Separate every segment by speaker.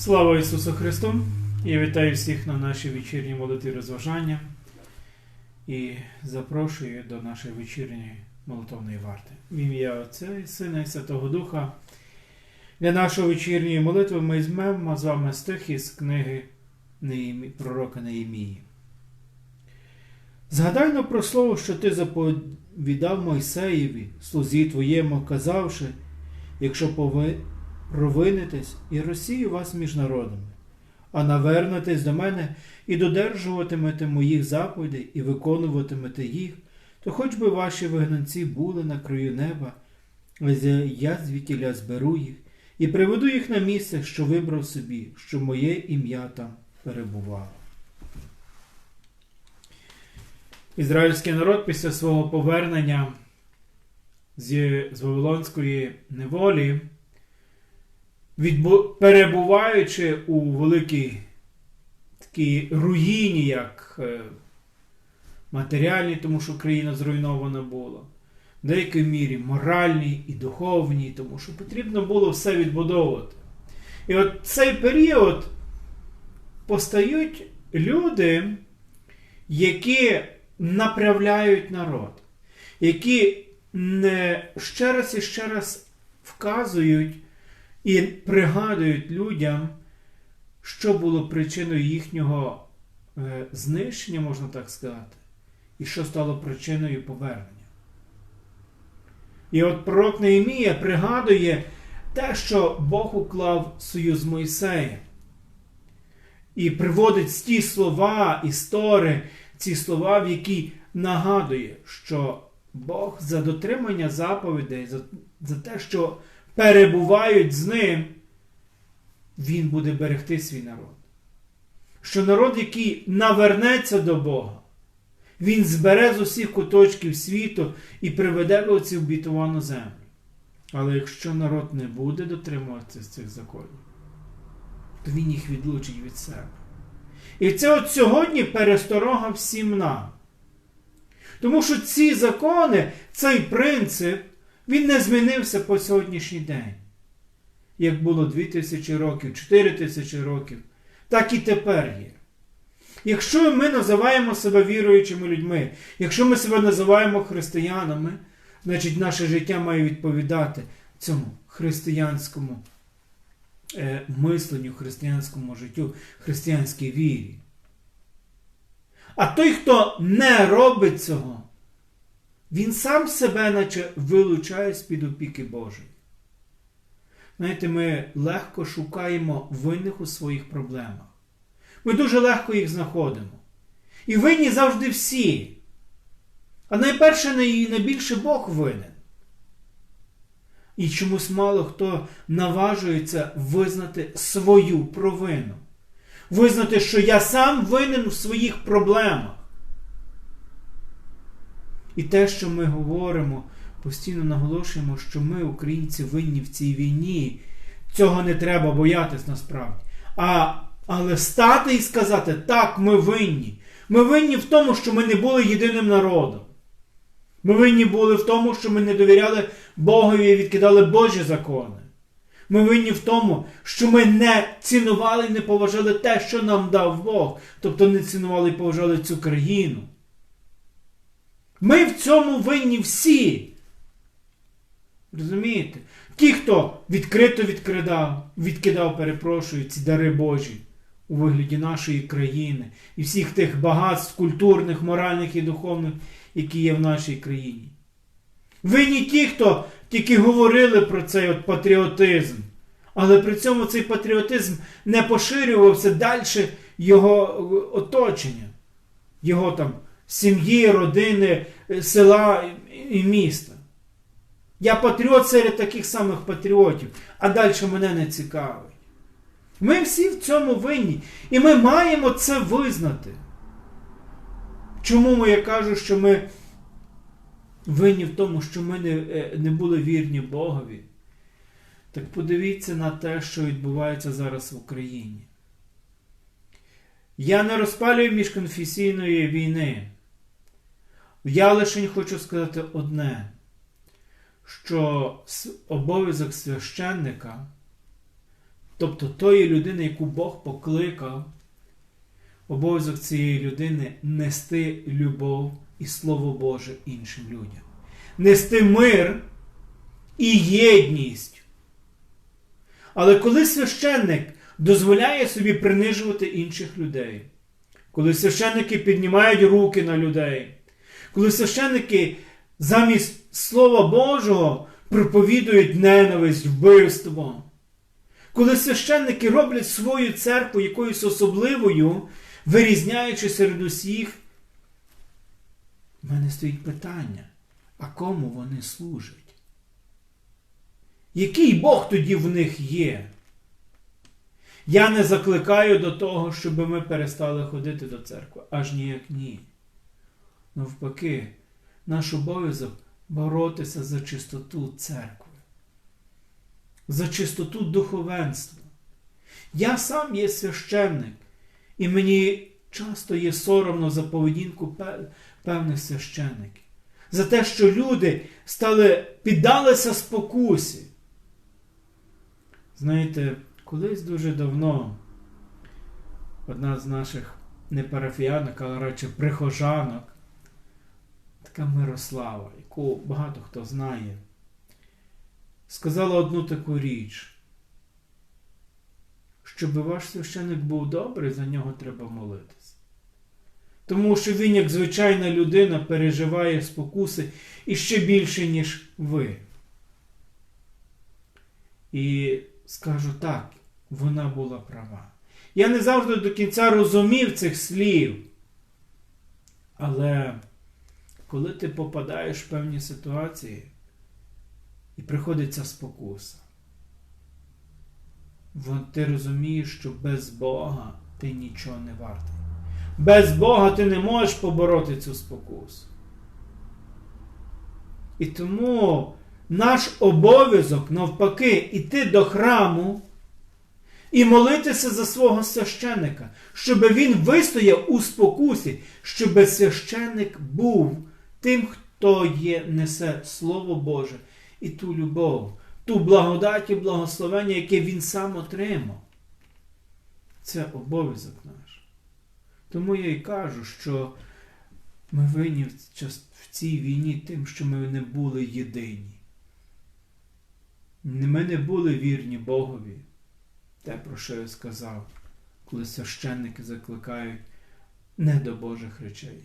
Speaker 1: Слава Ісусу Христу! Я вітаю всіх на нашій вечірній молитві розважання і запрошую до нашої вечірньої молитовної варти. В ім'я Отця і Сина і Святого Духа. Для нашої вечірньої молитви ми візьмемо з вами стих із книги пророка Неємії. Згадайно про слово, що ти заповідав Мойсеєві, слузі твоєму, казавши, якщо пови провинитесь і розсію вас між народами, а навернетесь до мене і додержуватимете моїх заповідей і виконуватимете їх, то хоч би ваші вигнанці були на краю неба, я звідтіля зберу їх і приведу їх на місце, що вибрав собі, що моє ім'я там перебувало. Ізраїльський народ після свого повернення з з Вавилонської неволі відбу... перебуваючи у великій такій руїні, як е, матеріальній, тому що країна зруйнована була, в деякій мірі моральній і духовній, тому що потрібно було все відбудовувати. І от цей період постають люди, які направляють народ, які не ще раз і ще раз вказують і пригадують людям, що було причиною їхнього е, знищення, можна так сказати, і що стало причиною повернення. І от пророк Неємія пригадує те, що Бог уклав союз з Мойсеєм. І приводить ті слова, істори, ці слова, в які нагадує, що Бог за дотримання заповідей, за, за те, що перебувають з ним, він буде берегти свій народ. Що народ, який навернеться до Бога, він збере з усіх куточків світу і приведе в оці обітовану землю. Але якщо народ не буде дотримуватися цих законів, то він їх відлучить від себе. І це от сьогодні пересторога всім нам. Тому що ці закони, цей принцип, він не змінився по сьогоднішній день. Як було 2000 років, 4000 років, так і тепер є. Якщо ми називаємо себе віруючими людьми, якщо ми себе називаємо християнами, значить наше життя має відповідати цьому християнському е, мисленню, християнському життю, християнській вірі. А той, хто не робить цього, він сам себе наче вилучає з-під опіки Божої. Знаєте, ми легко шукаємо винних у своїх проблемах. Ми дуже легко їх знаходимо. І винні завжди всі. А найперше і найбільше Бог винен. І чомусь мало хто наважується визнати свою провину. Визнати, що я сам винен у своїх проблемах. І те, що ми говоримо, постійно наголошуємо, що ми, українці, винні в цій війні. Цього не треба боятись насправді. А, Але стати і сказати, так, ми винні. Ми винні в тому, що ми не були єдиним народом. Ми винні були в тому, що ми не довіряли Богові і відкидали Божі закони. Ми винні в тому, що ми не цінували і не поважали те, що нам дав Бог, тобто не цінували і поважали цю країну. Ми в цьому винні всі. Розумієте? Ті, хто відкрито відкидав, відкидав, перепрошую, ці дари Божі у вигляді нашої країни і всіх тих багатств культурних, моральних і духовних, які є в нашій країні. Винні ті, хто тільки говорили про цей от патріотизм, але при цьому цей патріотизм не поширювався далі його оточення, його там сім'ї, родини, села і міста. Я патріот серед таких самих патріотів, а далі мене не цікавить. Ми всі в цьому винні. І ми маємо це визнати. Чому я кажу, що ми винні в тому, що ми не, е, не були вірні Богові? Так подивіться на те, що відбувається зараз в Україні. Я не розпалюю міжконфесійної війни. Я лише хочу сказати одне, що обов'язок священника тобто тої людини, яку Бог покликав, обов'язок цієї людини нести любов і Слово Боже іншим людям, нести мир і єдність. Але коли священник дозволяє собі принижувати інших людей, коли священники піднімають руки на людей, коли священники замість Слова Божого проповідують ненависть, вбивство, коли священники роблять свою церкву якоюсь особливою, вирізняючи серед усіх, в мене стоїть питання, а кому вони служать? Який Бог тоді в них є? Я не закликаю до того, щоб ми перестали ходити до церкви. Аж ніяк ні. Навпаки, наш обов'язок боротися за чистоту церкви, за чистоту духовенства. Я сам є священник, і мені часто є соромно за поведінку певних священників, за те, що люди стали піддалися спокусі. Знаєте, колись дуже давно одна з наших не парафіянок, але радше прихожанок, така Мирослава, яку багато хто знає, сказала одну таку річ, щоб ваш священик був добрий, за нього треба молитися. Тому що він, як звичайна людина, переживає спокуси і ще більше, ніж ви. І скажу так, вона була права. Я не завжди до кінця розумів цих слів. Але коли ти попадаєш в певні ситуації і приходиться спокуса, ти розумієш, що без Бога ти нічого не вартий. Без Бога ти не можеш побороти цю спокусу. І тому наш обов'язок, навпаки, іти до храму і молитися за свого священника, щоб він вистояв у спокусі, щоб священник був тим, хто є, несе Слово Боже і ту любов, ту благодать і благословення, яке він сам отримав. Це обов'язок наш. Тому я і кажу, що ми винні в цій війні тим, що ми не були єдині. Ми не були вірні Богові. Те, про що я сказав, коли священники закликають не до Божих речей.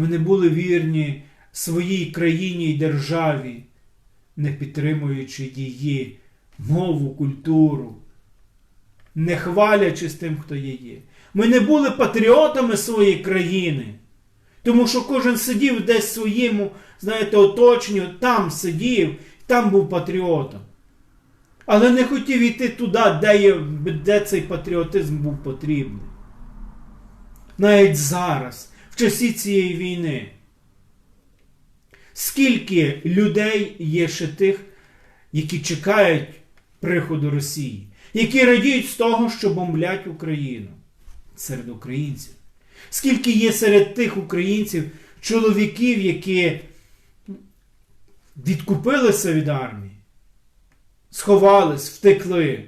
Speaker 1: Ми не були вірні своїй країні й державі, не підтримуючи її мову, культуру, не хвалячи з тим, хто її. Ми не були патріотами своєї країни, тому що кожен сидів десь в своєму, знаєте, оточенню, там сидів, там був патріотом. Але не хотів йти туди, де, є, де цей патріотизм був потрібний. Навіть зараз, в часі цієї війни. Скільки людей є ще тих, які чекають приходу Росії, які радіють з того, що бомблять Україну серед українців? Скільки є серед тих українців чоловіків, які відкупилися від армії, сховались, втекли,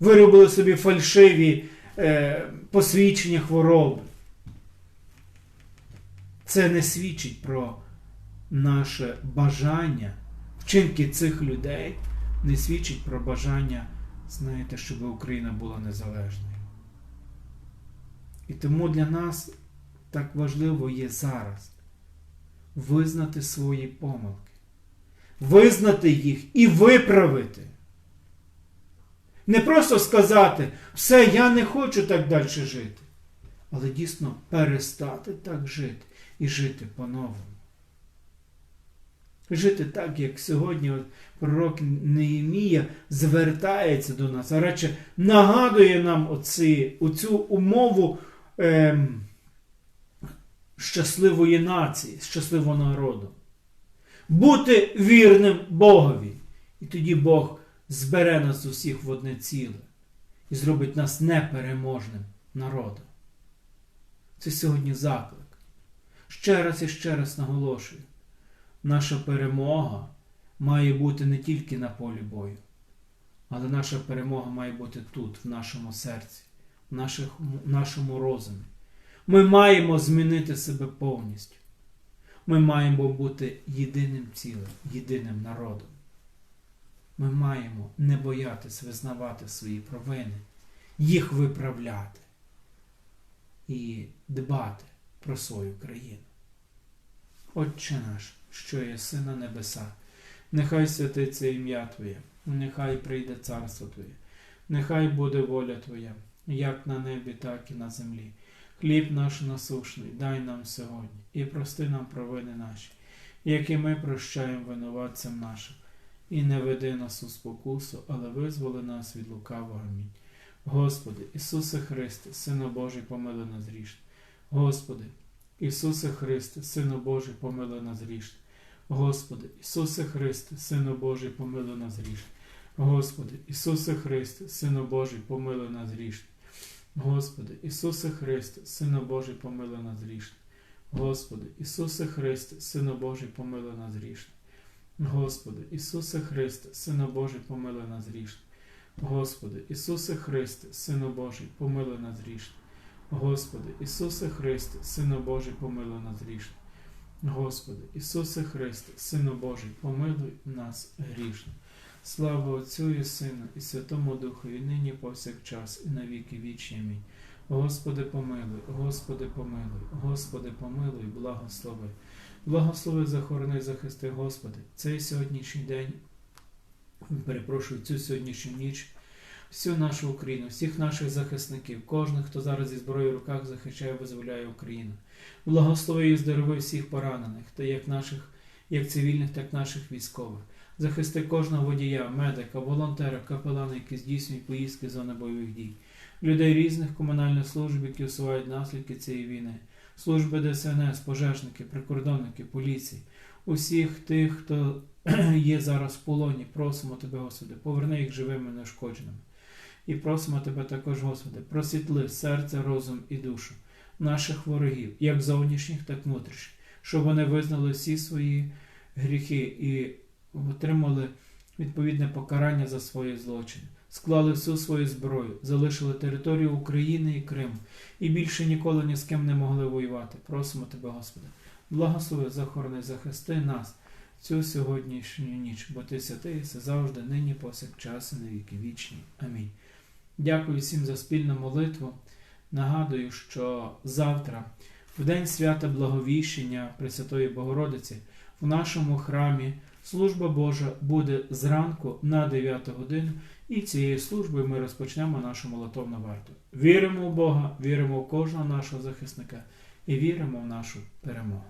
Speaker 1: виробили собі фальшиві е, посвідчення хвороби? Це не свідчить про наше бажання, вчинки цих людей не свідчить про бажання, знаєте, щоб Україна була незалежною. І тому для нас так важливо є зараз визнати свої помилки, визнати їх і виправити. Не просто сказати, все, я не хочу так далі жити, але дійсно перестати так жити і жити по-новому. Жити так, як сьогодні от пророк Неємія звертається до нас, а радше нагадує нам оці, оцю умову ем, щасливої нації, щасливого народу. Бути вірним Богові. І тоді Бог збере нас усіх в одне ціле і зробить нас непереможним народом. Це сьогодні заклик. Ще раз і ще раз наголошую наша перемога має бути не тільки на полі бою, Але наша перемога має бути тут, в нашому серці, в наших, в нашому розумі. Ми маємо змінити себе повністю. Ми маємо бути єдиним цілим, єдиним народом. Ми маємо не боятись визнавати свої провини, їх виправляти і дбати про свою країну. Отче наш, що є сина небеса, нехай святиться ім'я Твоє, нехай прийде царство Твоє, нехай буде воля Твоя, як на небі, так і на землі. Хліб наш насушний, дай нам сьогодні, і прости нам провини наші, які ми прощаємо винуватцям нашим, і не веди нас у спокусу, але визволи нас від лукавого. Амінь. Господи, Ісусе Христе, Сину Божий, помили нас грішне. Господи, Ісусе Христе, Сину Божий, помили нас грішне. Господи, Ісусе Христе, Сину Божий, помили нас грішне. Господи, Ісусе Христе, Сину Божий, помили нас грішне. Господи, Ісусе Христе, Сину Божий, помили нас грішне. Господи, Ісусе Христе, Сину Божий, помили нас грішне. Господи, Ісусе Христе, Сину Божий, помили нас грішне. Господи, Ісусе Христе, Сину Божий, помили нас грішне. Господи, Ісусе Христе, Сину Божий, помилуй нас грішне. Господи, Ісусе Христе, Сину Божий, помилуй нас грішне. Слава Отцю і Сину, і Святому Духу, і нині повсякчас, і на віки вічні. Амінь. Господи, помилуй, Господи, помилуй, Господи, помилуй, благослови. Благослови, захорони, захисти, Господи, цей сьогоднішній день, перепрошую, цю сьогоднішню ніч всю нашу Україну, всіх наших захисників, кожного, хто зараз зі зброєю в руках захищає, визволяє Україну. Благослови і здорови всіх поранених, та як наших, як цивільних, так і наших військових. Захисти кожного водія, медика, волонтера, капелана, які здійснюють поїздки зони бойових дій, людей різних комунальних служб, які усувають наслідки цієї війни, служби ДСНС, пожежники, прикордонники, поліції, усіх тих, хто є зараз в полоні, просимо Тебе, Господи, поверни їх живими, неушкодженими. І просимо Тебе також, Господи, просвітли серце, розум і душу наших ворогів, як зовнішніх, так внутрішніх, щоб вони визнали всі свої гріхи і отримали відповідне покарання за свої злочини, склали всю свою зброю, залишили територію України і Криму і більше ніколи ні з ким не могли воювати. Просимо Тебе, Господи, благослови, захорони, захисти нас цю сьогоднішню ніч, бо Ти святий, все завжди, нині, повсякчас, і на віки вічні. Амінь. Дякую всім за спільну молитву. Нагадую, що завтра, в день свята Благовіщення Пресвятої Богородиці, в нашому храмі служба Божа буде зранку на 9 годину, і цією службою ми розпочнемо нашу молитовну варту. Віримо в Бога, віримо в кожного нашого захисника і віримо в нашу перемогу.